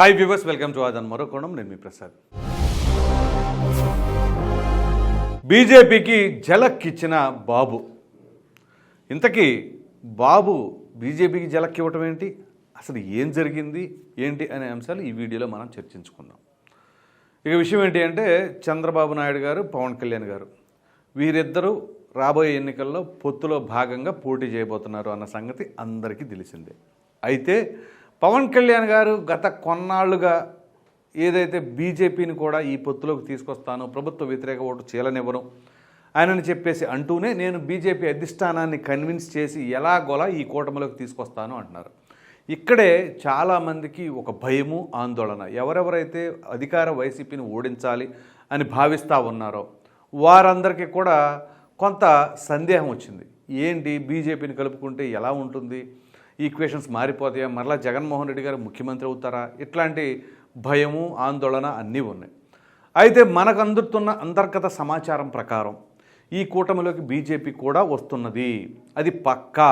Hi viewers welcome to Aadhan మరో కోణం నేను మీ ప్రసాద్ బీజేపీకి జలక్ ఇచ్చిన బాబు. ఇంతకీ బాబు బీజేపీకి జలక్ ఇవ్వటం ఏంటి? అసలు ఏం జరిగింది? ఏంటి అనే అంశాలు ఈ వీడియోలో మనం చర్చించుకుందాం. ఇక విషయం ఏంటి అంటే చంద్రబాబు నాయుడు గారు పవన్ కళ్యాణ్ గారు వీరిద్దరూ రాబోయే ఎన్నికల్లో పొత్తులో భాగంగా పోటీ చేయబోతున్నారు అన్న సంగతి అందరికీ తెలిసిందే. అయితే పవన్ కళ్యాణ్ గారు గత కొన్నాళ్ళుగా ఏదైతే బీజేపీని కూడా ఈ పొత్తులోకి తీసుకొస్తాను ప్రభుత్వ వ్యతిరేక ఓటు చీలనివ్వను ఆయనని చెప్పేసి అంటూనే నేను బీజేపీ అధిష్టానాన్ని కన్విన్స్ చేసి ఎలాగోలా ఈ కూటమిలోకి తీసుకొస్తాను అంటున్నారు. ఇక్కడే చాలామందికి ఒక భయము ఆందోళన. ఎవరెవరైతే అధికార వైసీపీని ఓడించాలి అని భావిస్తూ ఉన్నారో వారందరికీ కూడా కొంత సందేహం వచ్చింది. ఏంటి? బీజేపీని కలుపుకుంటే ఎలా ఉంటుంది? ఈక్వేషన్స్ మారిపోతాయా? మరలా జగన్మోహన్ రెడ్డి గారు ముఖ్యమంత్రి అవుతారా? ఇట్లాంటి భయము ఆందోళన అన్నీ ఉన్నాయి. అయితే మనకు అందుతున్న అంతర్గత సమాచారం ప్రకారం ఈ కూటమిలోకి బీజేపీ కూడా వస్తున్నది. అది పక్కా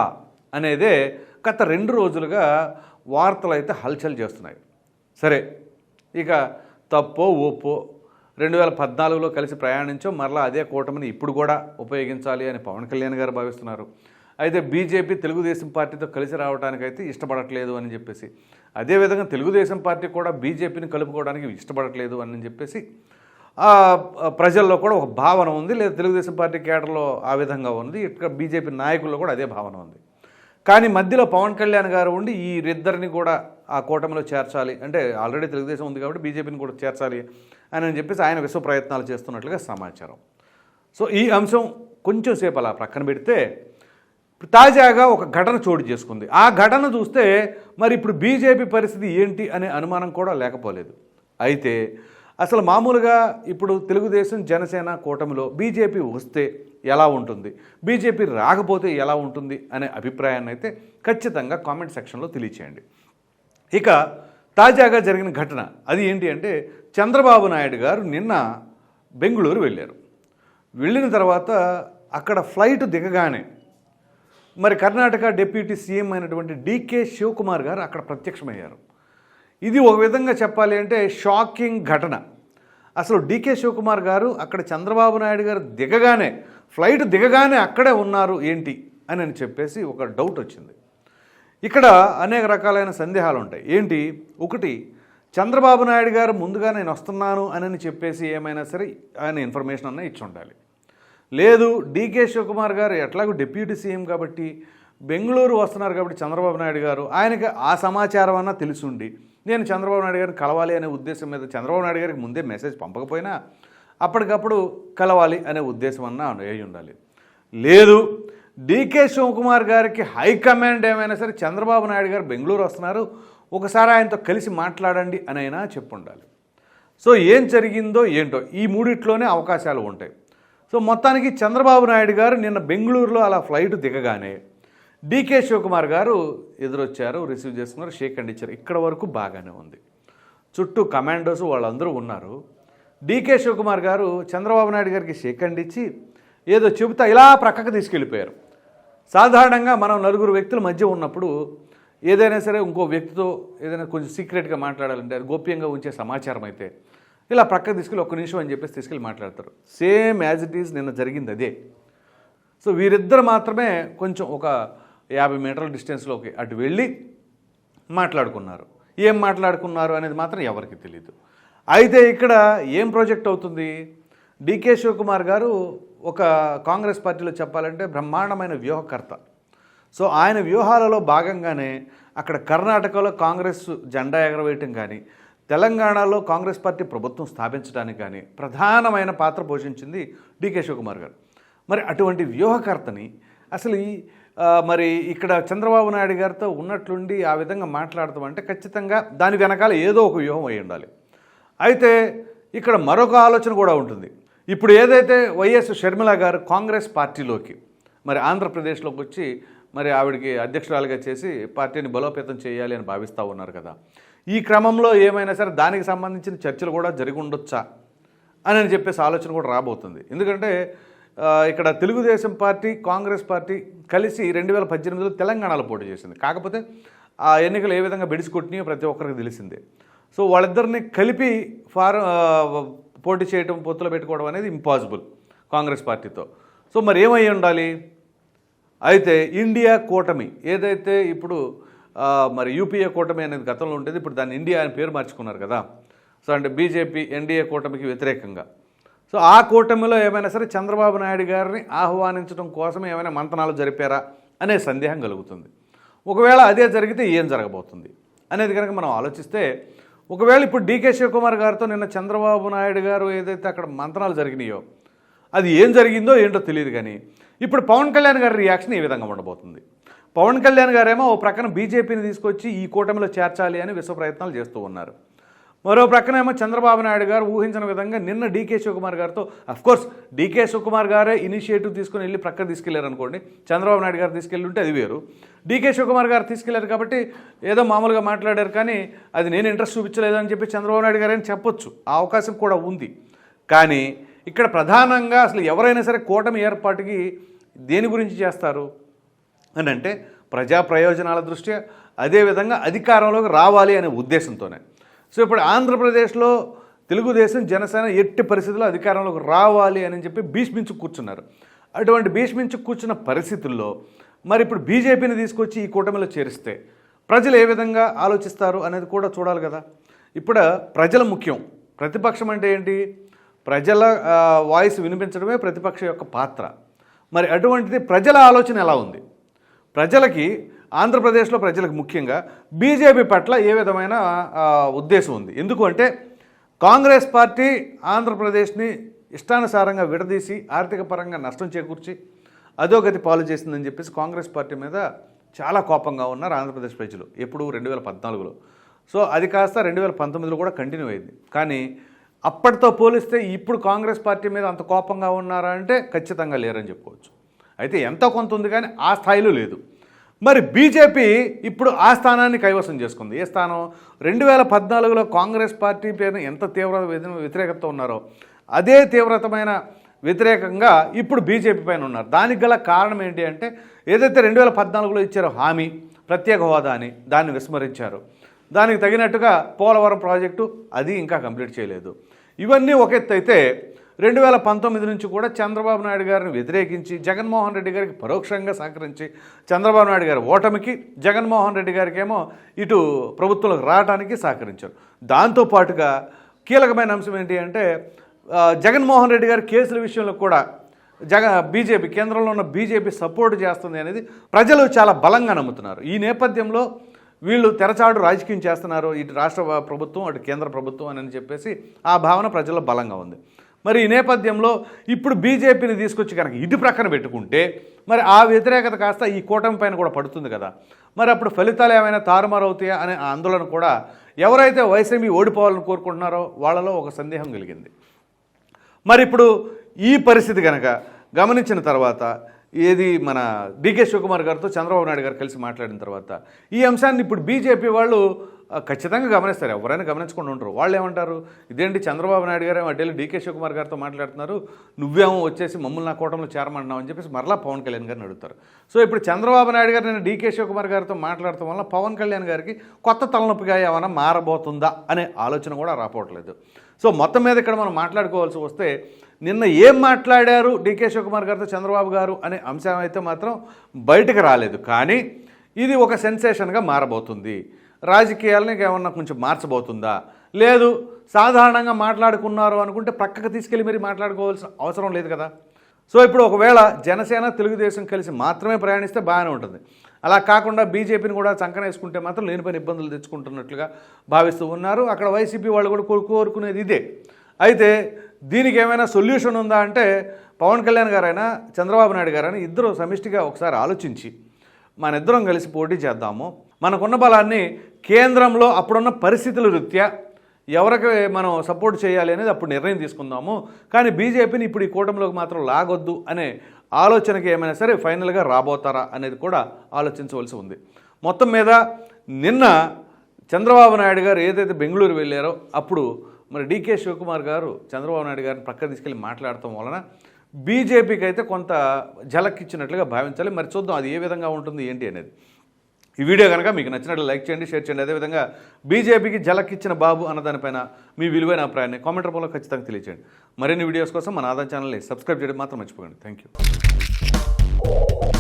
అనేదే గత రెండు రోజులుగా వార్తలు అయితే హల్చల్ చేస్తున్నాయి. సరే ఇక తప్పో ఓపో రెండు వేల పద్నాలుగులో కలిసి ప్రయాణించో మరలా అదే కూటమిని ఇప్పుడు కూడా ఉపయోగించాలి అని పవన్ కళ్యాణ్ గారు భావిస్తున్నారు. అయితే బీజేపీ తెలుగుదేశం పార్టీతో కలిసి రావడానికైతే ఇష్టపడట్లేదు అని చెప్పేసి. అదేవిధంగా తెలుగుదేశం పార్టీ కూడా బీజేపీని కలుపుకోవడానికి ఇష్టపడట్లేదు అని చెప్పేసి ఆ, ప్రజల్లో కూడా ఒక భావన ఉంది. లేదా తెలుగుదేశం పార్టీ కేటర్లో ఆ విధంగా ఉంది. ఇక్కడ బీజేపీ నాయకుల్లో కూడా అదే భావన ఉంది. కానీ మధ్యలో పవన్ కళ్యాణ్ గారు ఉండి ఈ ఇద్దరిని కూడా ఆ కూటమిలో చేర్చాలి. అంటే ఆల్రెడీ తెలుగుదేశం ఉంది కాబట్టి బీజేపీని కూడా చేర్చాలి అని అని చెప్పేసి ఆయన విశ్వ ప్రయత్నాలు చేస్తున్నట్లుగా సమాచారం. సో ఈ అంశం కొంచెం సేపు అలా ప్రక్కన పెడితే తాజాగా ఒక ఘటన చోటు చేసుకుంది. ఆ ఘటన చూస్తే మరి ఇప్పుడు బీజేపీ పరిస్థితి ఏంటి అనే అనుమానం కూడా లేకపోలేదు. అయితే అసలు మామూలుగా ఇప్పుడు తెలుగుదేశం జనసేన కూటమిలో బీజేపీ వస్తే ఎలా ఉంటుంది? బీజేపీ రాకపోతే ఎలా ఉంటుంది? అనే అభిప్రాయాన్ని అయితే ఖచ్చితంగా కామెంట్ సెక్షన్లో తెలియచేయండి. ఇక తాజాగా జరిగిన ఘటన అది ఏంటి అంటే చంద్రబాబు నాయుడు గారు నిన్న బెంగళూరు వెళ్ళారు. వెళ్ళిన తర్వాత అక్కడ ఫ్లైట్ దిగగానే మరి కర్ణాటక డిప్యూటీ సీఎం అయినటువంటి డీకే శివకుమార్ గారు అక్కడ ప్రత్యక్షమయ్యారు. ఇది ఒక విధంగా చెప్పాలి అంటే షాకింగ్ ఘటన. అసలు డీకే శివకుమార్ గారు అక్కడ చంద్రబాబు నాయుడు గారు దిగగానే ఫ్లైట్ దిగగానే అక్కడే ఉన్నారు ఏంటి అని అని చెప్పేసి ఒక డౌట్ వచ్చింది. ఇక్కడ అనేక రకాలైన సందేహాలు ఉంటాయి. ఏంటి? ఒకటి చంద్రబాబు నాయుడు గారు ముందుగా నేను వస్తున్నాను అని చెప్పేసి ఏమైనా సరే ఆయన ఇన్ఫర్మేషన్ అన్న ఇచ్చి ఉండాలి. లేదు డీకే శివకుమార్ గారు ఎట్లాగో డిప్యూటీ సీఎం కాబట్టి బెంగళూరు వస్తున్నారు కాబట్టి చంద్రబాబు నాయుడు గారు ఆయనకి ఆ సమాచారం అన్నా తెలిసుండి. నేను చంద్రబాబు నాయుడు గారిని కలవాలి అనే ఉద్దేశం మీద చంద్రబాబు నాయుడు గారికి ముందే మెసేజ్ పంపకపోయినా అప్పటికప్పుడు కలవాలి అనే ఉద్దేశం అన్నా అయి ఉండాలి. లేదు డీకే శివకుమార్ గారికి హైకమాండ్ ఏమైనా సరే చంద్రబాబు నాయుడు గారు బెంగళూరు వస్తున్నారు ఒకసారి ఆయనతో కలిసి మాట్లాడండి అని చెప్పుండాలి. సో ఏం జరిగిందో ఏంటో ఈ మూడిట్లోనే అవకాశాలు ఉంటాయి. సో మొత్తానికి చంద్రబాబు నాయుడు గారు నిన్న బెంగళూరులో అలా ఫ్లైట్ దిగగానే డీకే శివకుమార్ గారు ఎదురొచ్చారు రిసీవ్ చేసుకున్నారు షేక్ అండ్ ఇచ్చారు. ఇక్కడ వరకు బాగానే ఉంది. చుట్టూ కమాండోస్ వాళ్ళందరూ ఉన్నారు. డీకే శివకుమార్ గారు చంద్రబాబు నాయుడు గారికి షేక్ అండ్ ఇచ్చి ఏదో చెబుతా ఇలా ప్రక్కకు తీసుకెళ్ళిపోయారు. సాధారణంగా మనం నలుగురు వ్యక్తుల మధ్య ఉన్నప్పుడు ఏదైనా సరే ఇంకో వ్యక్తితో ఏదైనా కొంచెం సీక్రెట్గా మాట్లాడాలంటే అది గోప్యంగా ఉంచే సమాచారం అయితే ఇలా ప్రక్కకు తీసుకెళ్ళి ఒక్క నిమిషం అని చెప్పేసి తీసుకెళ్ళి మాట్లాడతారు. సేమ్ యాజ్ ఇట్ ఈజ్ నిన్న జరిగింది అదే. సో వీరిద్దరు మాత్రమే కొంచెం ఒక యాభై మీటర్ల డిస్టెన్స్లోకి అటు వెళ్ళి మాట్లాడుకున్నారు. ఏం మాట్లాడుకున్నారు అనేది మాత్రం ఎవరికి తెలియదు అయితే ఇక్కడ ఏం ప్రాజెక్ట్ అవుతుంది? డికే శివకుమార్ గారు ఒక కాంగ్రెస్ పార్టీలో చెప్పాలంటే బ్రహ్మాండమైన వ్యూహకర్త. సో ఆయన వ్యూహాలలో భాగంగానే అక్కడ కర్ణాటకలో కాంగ్రెస్ జెండా ఎగరవేయటం కానీ తెలంగాణలో కాంగ్రెస్ పార్టీ ప్రభుత్వం స్థాపించడానికి కానీ ప్రధానమైన పాత్ర పోషించింది డికే శివకుమార్ గారు. మరి అటువంటి వ్యూహకర్తని అసలు ఈ మరి ఇక్కడ చంద్రబాబు నాయుడు గారితో ఉన్నట్లుండి ఆ విధంగా మాట్లాడతాం అంటే ఖచ్చితంగా దాని వెనకాల ఏదో ఒక వ్యూహం అయి ఉండాలి. అయితే ఇక్కడ మరొక ఆలోచన కూడా ఉంటుంది. ఇప్పుడు ఏదైతే వైఎస్ షర్మిల గారు కాంగ్రెస్ పార్టీలోకి మరి ఆంధ్రప్రదేశ్లోకి వచ్చి మరి ఆవిడకి అధ్యక్షురాలుగా చేసి పార్టీని బలోపేతం చేయాలి అని భావిస్తూ ఉన్నారు కదా. ఈ క్రమంలో ఏమైనా సరే దానికి సంబంధించిన చర్చలు కూడా జరిగి ఉండొచ్చా అని అని చెప్పేసి ఆలోచన కూడా రాబోతుంది. ఎందుకంటే ఇక్కడ తెలుగుదేశం పార్టీ కాంగ్రెస్ పార్టీ కలిసి రెండు వేల పద్దెనిమిదిలో తెలంగాణలో పోటీ చేసింది. కాకపోతే ఆ ఎన్నికలు ఏ విధంగా బెడిసి కొట్టినాయో ప్రతి ఒక్కరికి తెలిసిందే. సో వాళ్ళిద్దరిని కలిపి ఫార్ పోటీ చేయటం పొత్తులు పెట్టుకోవడం అనేది ఇంపాసిబుల్ కాంగ్రెస్ పార్టీతో. సో మరి ఏమై ఉండాలి? అయితే ఇండియా కూటమి ఏదైతే ఇప్పుడు మరి యూపీఏ కూటమి అనేది గతంలో ఉండేది ఇప్పుడు దాన్ని ఇండియా అని పేరు మార్చుకున్నారు కదా. సో అంటే బీజేపీ ఎన్డీఏ కూటమికి వ్యతిరేకంగా. సో ఆ కూటమిలో ఏమైనా సరే చంద్రబాబు నాయుడు గారిని ఆహ్వానించడం కోసం ఏమైనా మంతనాలు జరిపారా అనే సందేహం కలుగుతుంది. ఒకవేళ అదే జరిగితే ఏం జరగబోతుంది అనేది కనుక మనం ఆలోచిస్తే ఒకవేళ ఇప్పుడు డీకే శివకుమార్ గారితో నిన్న చంద్రబాబు నాయుడు గారు ఏదైతే అక్కడ మంతనాలు జరిగినాయో అది ఏం జరిగిందో ఏంటో తెలియదు కానీ ఇప్పుడు పవన్ కళ్యాణ్ గారి రియాక్షన్ ఈ విధంగా ఉండబోతుంది. పవన్ కళ్యాణ్ గారేమో ఓ ప్రక్కన బీజేపీని తీసుకొచ్చి ఈ కూటమిలో చేర్చాలి అని విశ్వ ప్రయత్నాలు చేస్తూ ఉన్నారు. మరో ప్రక్కనేమో చంద్రబాబు నాయుడు గారు ఊహించిన విధంగా నిన్న డీకే శివకుమార్ గారితో అఫ్కోర్స్ డీకే శివకుమార్ గారే ఇనిషియేటివ్ తీసుకుని వెళ్ళి ప్రక్కన తీసుకెళ్ళారు అనుకోండి చంద్రబాబు నాయుడు గారు తీసుకెళ్ళి ఉంటే అది వేరు. డీకే శివకుమార్ గారు తీసుకెళ్ళారు కాబట్టి ఏదో మామూలుగా మాట్లాడారు కానీ అది నేను ఇంట్రెస్ట్ చూపించలేదు అని చెప్పి చంద్రబాబు నాయుడు గారు అని చెప్పొచ్చు. ఆ అవకాశం కూడా ఉంది. కానీ ఇక్కడ ప్రధానంగా అసలు ఎవరైనా సరే కూటమి ఏర్పాటుకి దేని గురించి చేస్తారు? అని అంటే ప్రజా ప్రయోజనాల దృష్ట్యా అదేవిధంగా అధికారంలోకి రావాలి అనే ఉద్దేశంతోనే. సో ఇప్పుడు ఆంధ్రప్రదేశ్లో తెలుగుదేశం జనసేన ఎట్టి పరిస్థితుల్లో అధికారంలోకి రావాలి అని చెప్పి భీష్మించు కూర్చున్నారు. అటువంటి భీష్మించు కూర్చున్న పరిస్థితుల్లో మరి ఇప్పుడు బీజేపీని తీసుకొచ్చి ఈ కూటమిలో చేరిస్తే ప్రజలు ఏ విధంగా ఆలోచిస్తారు అనేది కూడా చూడాలి కదా. ఇప్పుడు ప్రజల ముఖ్యం. ప్రతిపక్షం అంటే ఏంటి? ప్రజల వాయిస్ వినిపించడమే ప్రతిపక్ష యొక్క పాత్ర. మరి అటువంటిది ప్రజల ఆలోచన ఎలా ఉంది? ప్రజలకి ఆంధ్రప్రదేశ్లో ప్రజలకు ముఖ్యంగా బీజేపీ పట్ల ఏ విధమైన ఉద్దేశం ఉంది? ఎందుకంటే కాంగ్రెస్ పార్టీ ఆంధ్రప్రదేశ్ని ఇష్టానుసారంగా విడదీసి ఆర్థిక పరంగా నష్టం చేకూర్చి అధోగతి పాలు చేసిందని చెప్పేసి కాంగ్రెస్ పార్టీ మీద చాలా కోపంగా ఉన్నారు ఆంధ్రప్రదేశ్ ప్రజలు. ఎప్పుడు రెండు వేల పద్నాలుగులో. సో అది కాస్త రెండు వేల పంతొమ్మిదిలో కూడా కంటిన్యూ అయింది. కానీ అప్పటితో పోలిస్తే ఇప్పుడు కాంగ్రెస్ పార్టీ మీద అంత కోపంగా ఉన్నారా అంటే ఖచ్చితంగా లేరని చెప్పుకోవచ్చు. అయితే ఎంతో కొంత ఉంది కానీ ఆ స్థాయిలో లేదు. మరి బీజేపీ ఇప్పుడు ఆ స్థానాన్ని కైవసం చేసుకుంది. ఏ స్థానం? రెండు వేల పద్నాలుగులో కాంగ్రెస్ పార్టీ పేరు ఎంత తీవ్ర వ్యతిరేకత ఉన్నారో అదే తీవ్రతమైన వ్యతిరేకంగా ఇప్పుడు బీజేపీ పైన ఉన్నారు. దానికి గల కారణం ఏంటి అంటే ఏదైతే రెండు వేల పద్నాలుగులో ఇచ్చారో హామీ ప్రత్యేక హోదా అని దాన్ని విస్మరించారు. దానికి తగినట్టుగా పోలవరం ప్రాజెక్టు అది ఇంకా కంప్లీట్ చేయలేదు. ఇవన్నీ ఒక ఎత్తు అయితే రెండు వేల పంతొమ్మిది నుంచి కూడా చంద్రబాబు నాయుడు గారిని వ్యతిరేకించి జగన్మోహన్ రెడ్డి గారికి పరోక్షంగా సహకరించి చంద్రబాబు నాయుడు గారి ఓటమికి జగన్మోహన్ రెడ్డి గారికి ఏమో ఇటు ప్రభుత్వంలోకి రావడానికి సహకరించారు. దాంతోపాటుగా కీలకమైన అంశం ఏంటి అంటే జగన్మోహన్ రెడ్డి గారి కేసుల విషయంలో కూడా జగ బీజేపీ కేంద్రంలో ఉన్న బీజేపీ సపోర్ట్ చేస్తుంది అనేది ప్రజలు చాలా బలంగా నమ్ముతున్నారు. ఈ నేపథ్యంలో వీళ్ళు తెరచాడు రాజకీయం చేస్తున్నారు. ఇటు రాష్ట్ర ప్రభుత్వం అటు కేంద్ర ప్రభుత్వం అని చెప్పేసి ఆ భావన ప్రజల్లో బలంగా ఉంది. మరి ఈ నేపథ్యంలో ఇప్పుడు బీజేపీని తీసుకొచ్చి కనుక ఇటు ప్రక్కన పెట్టుకుంటే మరి ఆ వ్యతిరేకత కాస్త ఈ కూటమి పైన కూడా పడుతుంది కదా. మరి అప్పుడు ఫలితాలు ఏమైనా తారుమారు అవుతాయా అనే ఆందోళన కూడా ఎవరైతే వైసీపీ ఓడిపోవాలని కోరుకుంటున్నారో వాళ్ళలో ఒక సందేహం కలిగింది. మరి ఇప్పుడు ఈ పరిస్థితి కనుక గమనించిన తర్వాత ఏది మన డికే శివకుమార్ గారితో చంద్రబాబు నాయుడు గారు కలిసి మాట్లాడిన తర్వాత ఈ అంశాన్ని ఇప్పుడు బీజేపీ వాళ్ళు ఖచ్చితంగా గమనిస్తారు. ఎవరైనా గమనించకుండా ఉంటారు వాళ్ళు ఏమంటారు? ఇదేంటి చంద్రబాబు నాయుడు గారు ఏమో అడ్డేళ్ళు డీకే శివకుమార్ గారితో మాట్లాడుతున్నారు. నువ్వేమో వచ్చేసి మమ్మల్ని నా కూటమిలో చేరమంటున్నావు అని చెప్పేసి మరలా పవన్ కళ్యాణ్ గారిని అడుగుతారు. సో ఇప్పుడు చంద్రబాబు నాయుడు గారు నేను డీకే శివకుమార్ గారితో మాట్లాడటం వల్ల పవన్ కళ్యాణ్ గారికి కొత్త తలనొప్పిగా ఏమైనా మారబోతుందా అనే ఆలోచన కూడా రాపోవట్లేదు సో మొత్తం మీద ఇక్కడ మనం మాట్లాడుకోవాల్సి వస్తే నిన్న ఏం మాట్లాడారు డీకే శివకుమార్ గారితో చంద్రబాబు గారు అనే అంశం అయితే మాత్రం బయటకు రాలేదు. కానీ ఇది ఒక సెన్సేషన్గా మారబోతుంది. రాజకీయాలని ఏమన్నా కొంచెం మార్చబోతుందా? లేదు సాధారణంగా మాట్లాడుకున్నారు అనుకుంటే ప్రక్కకు తీసుకెళ్ళి మరి మాట్లాడుకోవాల్సిన అవసరం లేదు కదా. సో ఇప్పుడు ఒకవేళ జనసేన తెలుగుదేశం కలిసి మాత్రమే ప్రయాణిస్తే బాగానే ఉంటుంది. అలా కాకుండా బీజేపీని కూడా చంకన వేసుకుంటే మాత్రం లేనిపోయిన ఇబ్బందులు తెచ్చుకుంటున్నట్లుగా భావిస్తూ ఉన్నారు. అక్కడ వైసీపీ వాళ్ళు కూడా కోరుకునేది ఇదే. అయితే దీనికి ఏమైనా సొల్యూషన్ ఉందా అంటే పవన్ కళ్యాణ్ గారైనా చంద్రబాబు నాయుడు గారైనా ఇద్దరు సమిష్టిగా ఒకసారి ఆలోచించి మన ఇద్దరం కలిసి పోటీ చేద్దాము. మనకున్న బలాన్ని కేంద్రంలో అప్పుడున్న పరిస్థితుల రీత్యా ఎవరికి మనం సపోర్ట్ చేయాలి అనేది అప్పుడు నిర్ణయం తీసుకుందాము. కానీ బీజేపీని ఇప్పుడు ఈ కూటమిలోకి మాత్రం లాగొద్దు అనే ఆలోచనకి ఏమైనా సరే ఫైనల్గా రాబోతారా అనేది కూడా ఆలోచించవలసి ఉంది. మొత్తం మీద నిన్న చంద్రబాబు నాయుడు గారు ఏదైతే బెంగళూరు వెళ్ళారో అప్పుడు మరి డీకే శివకుమార్ గారు చంద్రబాబు నాయుడు గారిని పక్క తీసుకెళ్ళి మాట్లాడటం వలన బీజేపీకి అయితే కొంత జలక్కిచ్చినట్లుగా భావించాలి. మరి చూద్దాం అది ఏ విధంగా ఉంటుంది ఏంటి అనేది. ఈ వీడియో కనుక మీకు నచ్చినట్లు లైక్ చేయండి షేర్ చేయండి. అదేవిధంగా బీజేపీకి జలకిచ్చిన బాబు అన్న దానిపైన మీ విలువైన అభిప్రాయాన్ని కామెంట్ రూపంలో ఖచ్చితంగా తెలియచేయండి. మరిన్ని వీడియోస్ కోసం మన ఆదాయ ఛానల్ని సబ్స్క్రైబ్ చేయడం మాత్రం మర్చిపోకండి. Thank you